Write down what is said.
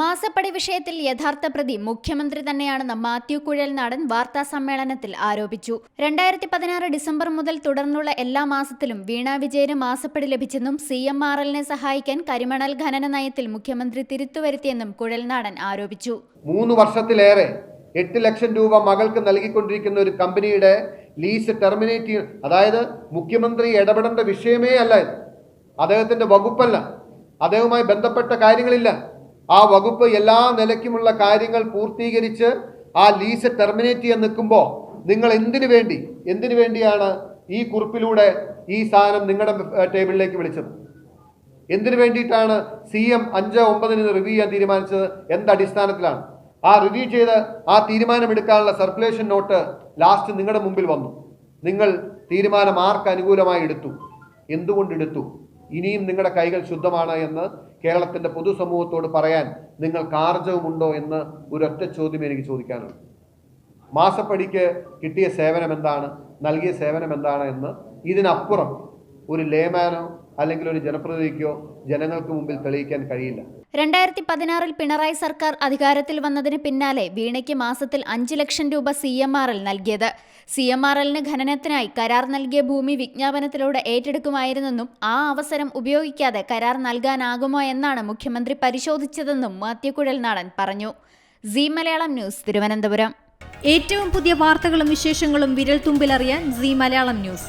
മാസപ്പടി വിഷയത്തിൽ യഥാർത്ഥ പ്രതി മുഖ്യമന്ത്രി തന്നെയാണെന്ന് മാത്യു കുഴൽ കുഴൽനാടൻ വാർത്താ സമ്മേളനത്തിൽ ആരോപിച്ചു. രണ്ടായിരത്തി പതിനാറ് ഡിസംബർ മുതൽ തുടർന്നുള്ള എല്ലാ മാസത്തിലും വീണ വിജയന് മാസപ്പടി ലഭിച്ചെന്നും സി എം ആർ എല്ലിനെ സഹായിക്കാൻ കരിമണൽ ഖനന നയത്തിൽ മുഖ്യമന്ത്രി തിരുത്തുവരുത്തിയെന്നും കുഴൽ നാടൻ ആരോപിച്ചു. മൂന്ന് വർഷത്തിലേറെ എട്ട് ലക്ഷം രൂപ മകൾക്ക് നൽകിക്കൊണ്ടിരിക്കുന്ന ഒരു കമ്പനിയുടെ ലീസ് ടെർമിനേറ്റ് അതായത് മുഖ്യമന്ത്രി ഇടപെടേണ്ട വിഷയമേ അല്ല ഇത്. വകുപ്പല്ല. അദ്ദേഹവുമായി ബന്ധപ്പെട്ട കാര്യങ്ങളില്ല. ആ വകുപ്പ് എല്ലാ നിലയ്ക്കുമുള്ള കാര്യങ്ങൾ പൂർത്തീകരിച്ച് ആ ലീസ് ടെർമിനേറ്റ് ചെയ്യാൻ നിൽക്കുമ്പോൾ നിങ്ങൾ എന്തിനു വേണ്ടി എന്തിനു വേണ്ടിയാണ് ഈ കുറിപ്പിലൂടെ ഈ സാധനം നിങ്ങളുടെ ടേബിളിലേക്ക് വിളിച്ചത്? എന്തിനു വേണ്ടിയിട്ടാണ് സി എം അഞ്ച് ഒമ്പതിന് റിവ്യൂ ചെയ്യാൻ തീരുമാനിച്ചത്? എന്ത് അടിസ്ഥാനത്തിലാണ്? ആ റിവ്യൂ ചെയ്ത് ആ തീരുമാനമെടുക്കാനുള്ള സർക്കുലേഷൻ നോട്ട് ലാസ്റ്റ് നിങ്ങളുടെ മുമ്പിൽ വന്നു. നിങ്ങൾ തീരുമാനം ആർക്ക് അനുകൂലമായി എടുത്തു? എന്തുകൊണ്ട് എടുത്തു? ഇനിയും നിങ്ങളുടെ കൈകൾ ശുദ്ധമാണ് എന്ന് കേരളത്തിന്റെ പൊതുസമൂഹത്തോട് പറയാൻ നിങ്ങൾ ആർജവമുണ്ടോ എന്ന് ഒരൊറ്റ ചോദ്യം എനിക്ക് ചോദിക്കാനുണ്ട് മാസപ്പടിക്ക് കിട്ടിയ സേവനം എന്താണ് നൽകിയ സേവനം എന്താണ് എന്ന് ഇതിനപ്പുറം ഒരു ലേമാനോ അല്ലെങ്കിൽ ഒരു ജനപ്രതിനിധിക്കോ ജനങ്ങൾക്ക് മുമ്പിൽ തെളിയിക്കാൻ കഴിയില്ല. രണ്ടായിരത്തി പതിനാറിൽ പിണറായി സർക്കാർ അധികാരത്തിൽ വന്നതിന് പിന്നാലെ വീണയ്ക്ക് മാസത്തിൽ അഞ്ച് ലക്ഷം രൂപ സി എം ആർ എൽ നൽകിയത്. സി എം ആർ എല്ലിന് ഖനനത്തിനായി കരാർ നൽകിയ ഭൂമി വിജ്ഞാപനത്തിലൂടെ ഏറ്റെടുക്കുമായിരുന്നെന്നും ആ അവസരം ഉപയോഗിക്കാതെ കരാർ നൽകാനാകുമോ എന്നാണ് മുഖ്യമന്ത്രി പരിശോധിച്ചതെന്നും മാത്യു നാടൻ പറഞ്ഞു. Zee Malayalam news Thiruvananthapuram. ഏറ്റവും പുതിയ വാർത്തകളും വിശേഷങ്ങളും വിരൽ തുമ്പിലറിയാൻ സി മലയാളം ന്യൂസ്.